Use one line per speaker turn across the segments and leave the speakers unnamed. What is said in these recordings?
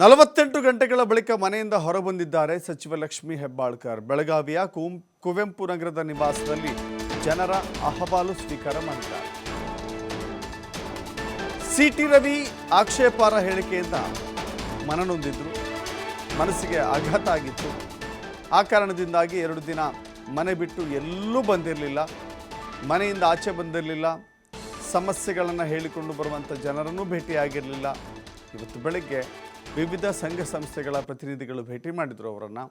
ನಲವತ್ತೆಂಟು ಗಂಟೆಗಳ ಬಳಿಕ ಮನೆಯಿಂದ ಹೊರಬಂದಿದ್ದಾರೆ ಸಚಿವ ಲಕ್ಷ್ಮಿ ಹೆಬ್ಬಾಳ್ಕರ್. ಬೆಳಗಾವಿಯ ಕುಂ- ಕುವೆಂಪು ನಗರದ ನಿವಾಸದಲ್ಲಿ ಜನರ ಅಹವಾಲು ಸ್ವೀಕಾರ ಮಾಡಿದ್ದಾರೆ ಸಿಟಿ ರವಿ ಆಕ್ಷೇಪಾರ ಹೇಳಿಕೆಯಿಂದ ಮನನೊಂದಿದ್ರು ಮನಸ್ಸಿಗೆ ಆಘಾತ ಆಗಿತ್ತು. ಆ ಕಾರಣದಿಂದಾಗಿ ಎರಡು ದಿನ ಮನೆ ಬಿಟ್ಟು ಎಲ್ಲೂ ಬಂದಿರಲಿಲ್ಲ. ಮನೆಯಿಂದ ಆಚೆ ಬಂದಿರಲಿಲ್ಲ. ಸಮಸ್ಯೆಗಳನ್ನು ಹೇಳಿಕೊಂಡು ಬರುವಂಥ ಜನರನ್ನು ಭೇಟಿಯಾಗಿರಲಿಲ್ಲ. ಇವತ್ತು ಬೆಳಗ್ಗೆ ವಿವಿಧ ಸಂಘ ಸಂಸ್ಥೆಗಳ ಪ್ರತಿನಿಧಿಗಳು ಭೇಟಿ ಮಾಡಿದರು ಅವರನ್ನು.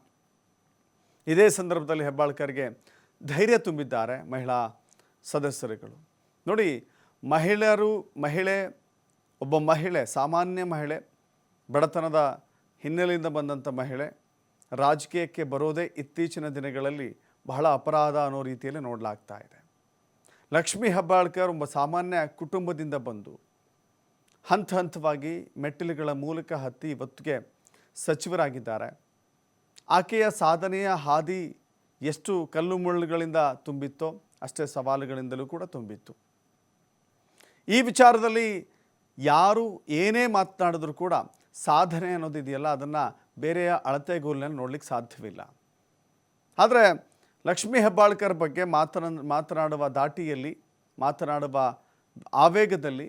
ಇದೇ ಸಂದರ್ಭದಲ್ಲಿ ಹೆಬ್ಬಾಳ್ಕರ್ಗೆ ಧೈರ್ಯ ತುಂಬಿದ್ದಾರೆ ಮಹಿಳಾ ಸದಸ್ಯರುಗಳು. ನೋಡಿ, ಮಹಿಳೆಯರು, ಮಹಿಳೆ, ಒಬ್ಬ ಮಹಿಳೆ, ಸಾಮಾನ್ಯ ಮಹಿಳೆ, ಬಡತನದ ಹಿನ್ನೆಲೆಯಿಂದ ಬಂದಂಥ ಮಹಿಳೆ, ರಾಜಕೀಯಕ್ಕೆ ಬರೋದೇ ಇತ್ತೀಚಿನ ದಿನಗಳಲ್ಲಿ ಬಹಳ ಅಪರಾಧ ಅನ್ನೋ ರೀತಿಯಲ್ಲಿ ನೋಡಲಾಗ್ತಾ ಇದೆ. ಲಕ್ಷ್ಮೀ ಹೆಬ್ಬಾಳ್ಕರ್ ಒಬ್ಬ ಸಾಮಾನ್ಯ ಕುಟುಂಬದಿಂದ ಬಂದು ಹಂತ ಹಂತವಾಗಿ ಮೆಟ್ಟಿಲುಗಳ ಮೂಲಕ ಹತ್ತಿ ಇವತ್ತಿಗೆ ಸಚಿವರಾಗಿದ್ದಾರೆ. ಆಕೆಯ ಸಾಧನೆಯ ಹಾದಿ ಎಷ್ಟು ಕಲ್ಲು ಮುಳ್ಳುಗಳಿಂದ ತುಂಬಿತ್ತೋ ಅಷ್ಟೇ ಸವಾಲುಗಳಿಂದಲೂ ಕೂಡ ತುಂಬಿತ್ತು. ಈ ವಿಚಾರದಲ್ಲಿ ಯಾರು ಏನೇ ಮಾತನಾಡಿದ್ರು ಕೂಡ ಸಾಧನೆ ಅನ್ನೋದಿದೆಯಲ್ಲ ಅದನ್ನು ಬೇರೆಯ ಅಳತೆಗೋಲಿನಲ್ಲಿ ನೋಡಲಿಕ್ಕೆ ಸಾಧ್ಯವಿಲ್ಲ. ಆದರೆ ಲಕ್ಷ್ಮೀ ಹೆಬ್ಬಾಳ್ಕರ್ ಬಗ್ಗೆ ಮಾತನ, ಮಾತನಾಡುವ ದಾಟಿಯಲ್ಲಿ ಮಾತನಾಡುವ ಆವೇಗದಲ್ಲಿ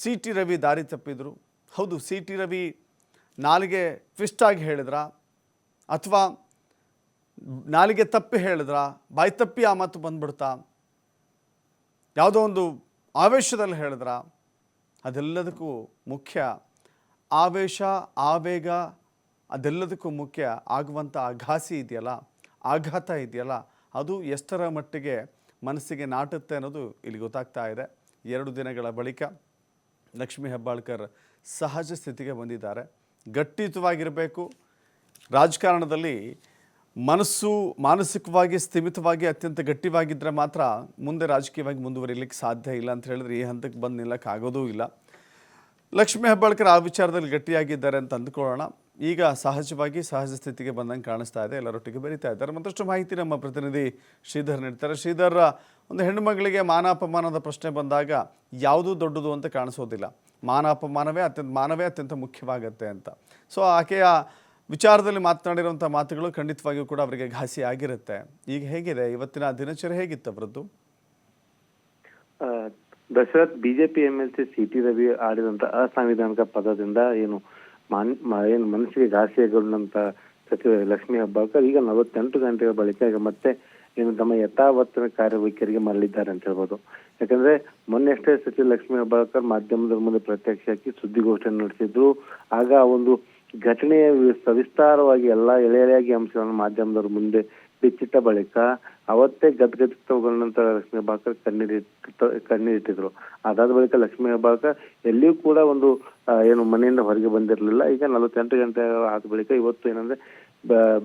ಸಿ ಟಿ ರವಿ ದಾರಿ ತಪ್ಪಿದರು. ಹೌದು, ಸಿ ಟಿ ರವಿ ನಾಲಿಗೆ ಟ್ವಿಸ್ಟಾಗಿ ಹೇಳಿದ್ರ? ಅಥವಾ ನಾಲಿಗೆ ತಪ್ಪಿ ಹೇಳಿದ್ರ? ಬಾಯಿ ತಪ್ಪಿ ಆ ಮಾತು ಬಂದ್ಬಿಡ್ತಾ? ಯಾವುದೋ ಒಂದು ಆವೇಶದಲ್ಲಿ ಹೇಳಿದ್ರ? ಅದೆಲ್ಲದಕ್ಕೂ ಮುಖ್ಯ. ಆವೇಶ, ಆವೇಗ ಅದೆಲ್ಲದಕ್ಕೂ ಮುಖ್ಯ. ಆಗುವಂಥ ಆಘಾಸಿ ಇದೆಯಲ್ಲ, ಆಘಾತ ಇದೆಯಲ್ಲ, ಅದು ಎಷ್ಟರ ಮಟ್ಟಿಗೆ ಮನಸ್ಸಿಗೆ ನಾಟುತ್ತೆ ಅನ್ನೋದು ಇಲ್ಲಿ ಗೊತ್ತಾಗ್ತಾ ಇದೆ. ಎರಡು ದಿನಗಳ ಬಳಿಕ ಲಕ್ಷ್ಮೀ ಹೆಬ್ಬಾಳ್ಕರ್ ಸಹಜ ಸ್ಥಿತಿಗೆ ಬಂದಿದ್ದಾರೆ. ಗಟ್ಟಿತವಾಗಿರಬೇಕು. ರಾಜಕಾರಣದಲ್ಲಿ ಮನಸ್ಸು ಮಾನಸಿಕವಾಗಿ, ಸ್ಥಿಮಿತವಾಗಿ ಅತ್ಯಂತ ಗಟ್ಟಿವಾಗಿದ್ದರೆ ಮಾತ್ರ ಮುಂದೆ ರಾಜಕೀಯವಾಗಿ ಮುಂದುವರಿಲಿಕ್ಕೆ ಸಾಧ್ಯ ಇಲ್ಲ ಅಂತ ಹೇಳಿದ್ರೆ ಈ ಹಂತಕ್ಕೆ ಬಂದು ನಿಲ್ಲಕ್ಕಾಗೋದೂ ಇಲ್ಲ. ಲಕ್ಷ್ಮೀ ಹೆಬ್ಬಾಳ್ಕರ್ ಆ ವಿಚಾರದಲ್ಲಿ ಗಟ್ಟಿಯಾಗಿದ್ದಾರೆ ಅಂತ ಅಂದ್ಕೊಳ್ಳೋಣ. ಈಗ ಸಹಜವಾಗಿ ಸಹಜ ಸ್ಥಿತಿಗೆ ಬಂದಂಗೆ ಕಾಣಿಸ್ತಾ ಇದೆ. ಎಲ್ಲರೊಟ್ಟಿಗೆ ಬರೀತಾ ಇದ್ದಾರೆ. ಮತ್ತಷ್ಟು ಮಾಹಿತಿ ನಮ್ಮ ಪ್ರತಿನಿಧಿ ಶ್ರೀಧರ್ ನೀಡ್ತಾರೆ. ಶ್ರೀಧರ್, ಒಂದು ಹೆಣ್ಣು ಮಗಳಿಗೆ ಮಾನಾಪಮಾನದ ಪ್ರಶ್ನೆ ಬಂದಾಗ ಯಾವುದು ದೊಡ್ಡದು ಅಂತ ಕಾಣಿಸೋದಿಲ್ಲ. ಮಾನಾಪಮಾನವೇ ಅತ್ಯಂತ, ಮಾನವೇ ಅತ್ಯಂತ ಮುಖ್ಯವಾಗತ್ತೆ ಅಂತ. ಸೊ ಆಕೆಯ ವಿಚಾರದಲ್ಲಿ ಮಾತನಾಡಿರುವಂಥ ಮಾತುಗಳು ಖಂಡಿತವಾಗಿಯೂ ಕೂಡ ಅವರಿಗೆ ಘಾಸಿ ಆಗಿರುತ್ತೆ. ಈಗ ಹೇಗಿದೆ? ಇವತ್ತಿನ ದಿನಚರಿ ಹೇಗಿತ್ತು ಅವರದ್ದು?
Dasharath, BJP L C T Ravi ಆಡಿದಂತ ಅಸಾಂವಿಧಾನಿಕ ಪದದಿಂದ ಏನು ಮಾನ್ ಏನು ಮನಸ್ಸಿಗೆ ಘಾಸಿಗೊಂಡಂತ ಸಚಿವ ಲಕ್ಷ್ಮೀ ಹೆಬ್ಬಾಳ್ಕರ್ ಈಗ ನಲವತ್ತೆಂಟು ಗಂಟೆಯ ಬಳಿಕ ಈಗ ಮತ್ತೆ ಏನು ತಮ್ಮ ಯಥಾವತ್ತಿನ ಕಾರ್ಯವೈಖರಿಗೆ ಮರಳಿದ್ದಾರೆ ಅಂತ ಹೇಳ್ಬೋದು. ಯಾಕಂದ್ರೆ ಮೊನ್ನೆಷ್ಟೇ ಸಚಿವ ಲಕ್ಷ್ಮೀ ಹೆಬ್ಬಾಳ್ಕರ್ ಮಾಧ್ಯಮದ ಮುಂದೆ ಪ್ರತ್ಯಕ್ಷವಾಗಿ ಸುದ್ದಿಗೋಷ್ಠಿಯನ್ನು ನಡೆಸಿದ್ರು. ಆಗ ಒಂದು ಘಟನೆಯ ಸವಿಸ್ತಾರವಾಗಿ ಎಲ್ಲಾ ಎಳೆ ಎಳೆಯಾಗಿ ಅಂಶಗಳನ್ನು ಮಾಧ್ಯಮದವ್ರ ಮುಂದೆ ಬಿಚ್ಚಿಟ್ಟ ಬಳಿಕ ಅವತ್ತೇ ಗದ್ಗದಿತಗೊಂಡಂತ ಲಕ್ಷ್ಮೀ ಹೆಬ್ಬಾಳ್ಕರ್ ಕಣ್ಣೀರಿಟ್ಟು ಕಣ್ಣೀರಿಟ್ಟಿದ್ರು ಅದಾದ ಬಳಿಕ ಲಕ್ಷ್ಮೀ ಹೆಬ್ಬಾಳ್ಕರ್ ಎಲ್ಲಿಯೂ ಕೂಡ ಒಂದು ಏನು ಮನೆಯಿಂದ ಹೊರಗೆ ಬಂದಿರಲಿಲ್ಲ. ಈಗ ನಲವತ್ತೆಂಟು ಗಂಟೆ ಆದ ಬಳಿಕ ಇವತ್ತು ಏನಂದ್ರೆ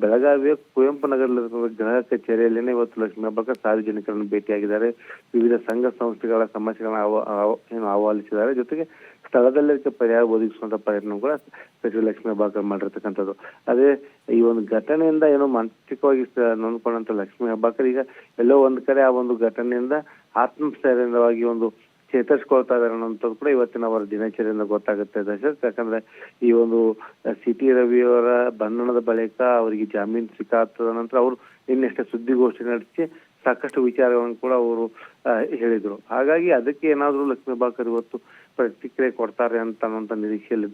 ಬೆಳಗಾವಿಯ ಕುವೆಂಪು ನಗರದಲ್ಲಿರುವ ಗೃಹ ಕಚೇರಿಯಲ್ಲಿನೇ ಇವತ್ತು ಲಕ್ಷ್ಮೀ ಹಬ್ಬಕ್ಕೆ ಸಾರ್ವಜನಿಕರನ್ನು ಭೇಟಿಯಾಗಿದ್ದಾರೆ. ವಿವಿಧ ಸಂಘ ಸಂಸ್ಥೆಗಳ ಸಮಸ್ಯೆಗಳನ್ನ ಆಹ್ವಾನಿಸಿದ್ದಾರೆ. ಜೊತೆಗೆ ಸ್ಥಳದಲ್ಲಿ ಪರಿಹಾರ ಒದಗಿಸುವಂತ ಪ್ರಯತ್ನ ಕೂಡ ಸಚಿವ ಲಕ್ಷ್ಮೀ ಹೆಬ್ಬಾಳ್ಕರ್ ಮಾಡಿರ್ತಕ್ಕಂಥದ್ದು. ಅದೇ ಈ ಒಂದು ಘಟನೆಯಿಂದ ಏನು ಮಾನಸಿಕವಾಗಿ ನೊಂದ್ಕೊಂಡಂತ ಲಕ್ಷ್ಮೀ ಹೆಬ್ಬಾಳ್ಕರ್ ಈಗ ಎಲ್ಲೋ ಒಂದ್ ಕಡೆ ಆ ಒಂದು ಘಟನೆಯಿಂದ ಆತ್ಮಸ್ಥೈರ್ಯವಾಗಿ ಒಂದು ಚೇತರಿಸ್ಕೊಳ್ತಾ ಇದ್ದಾರೆ ಅನ್ನೋಂಥದ್ದು ಕೂಡ ಇವತ್ತಿನ ಅವರ ದಿನಚರಿಯಿಂದ ಗೊತ್ತಾಗುತ್ತೆ ದಶರಥ್. ಯಾಕಂದ್ರೆ ಈ ಒಂದು ಸಿ ಟಿ ರವಿಯವರ ಬಂಧನದ ಬಳಿಕ ಅವರಿಗೆ ಜಾಮೀನು ಸಿಕ್ಕಾದ ನಂತರ ಅವರು ಇನ್ನೆಷ್ಟೇ ಸುದ್ದಿಗೋಷ್ಠಿ ನಡೆಸಿ ಸಾಕಷ್ಟು ವಿಚಾರಗಳನ್ನು ಕೂಡ ಅವರು ಹೇಳಿದ್ರು. ಹಾಗಾಗಿ ಅದಕ್ಕೆ ಏನಾದರೂ ಲಕ್ಷ್ಮೀ ಹೆಬ್ಬಾಳ್ಕರ್ ಇವತ್ತು ಪ್ರತಿಕ್ರಿಯೆ ಕೊಡ್ತಾರೆ ಅಂತ ಅನ್ನೋಂಥ ನಿರೀಕ್ಷೆಯಲ್ಲಿ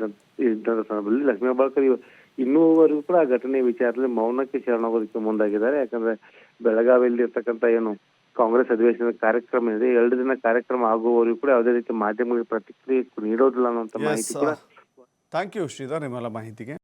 ಇದ್ದಂಥ ಸಂದರ್ಭದಲ್ಲಿ ಲಕ್ಷ್ಮೀ ಹೆಬ್ಬಾಳ್ಕರ್ ಇವ- ಇನ್ನೂವರೆಗೂ ಕೂಡ ಆ ಘಟನೆ ವಿಚಾರದಲ್ಲಿ ಮೌನಕ್ಕೆ ಶರಣಾಗೋದಕ್ಕೆ ಮುಂದಾಗಿದ್ದಾರೆ. ಯಾಕಂದ್ರೆ ಬೆಳಗಾವಿಯಲ್ಲಿ ಇರ್ತಕ್ಕಂಥ ಏನು ಕಾಂಗ್ರೆಸ್ ಅಧಿವೇಶನದ ಕಾರ್ಯಕ್ರಮ ಇದೆ ಎರಡು ದಿನ ಕಾರ್ಯಕ್ರಮ ಆಗುವವರೆಗೂ ಕೂಡ ಯಾವುದೇ ರೀತಿ ಮಾಧ್ಯಮಗಳಿಗೆ ಪ್ರತಿಕ್ರಿಯೆ ನೀಡೋದಿಲ್ಲ ಅನ್ನುವಂತ ಮಾಹಿತಿ ಕೂಡ
ಥ್ಯಾಂಕ್ ಯು ಶ್ರೀಧರ್ ನಿಮ್ಮೆಲ್ಲ ಮಾಹಿತಿಗೆ.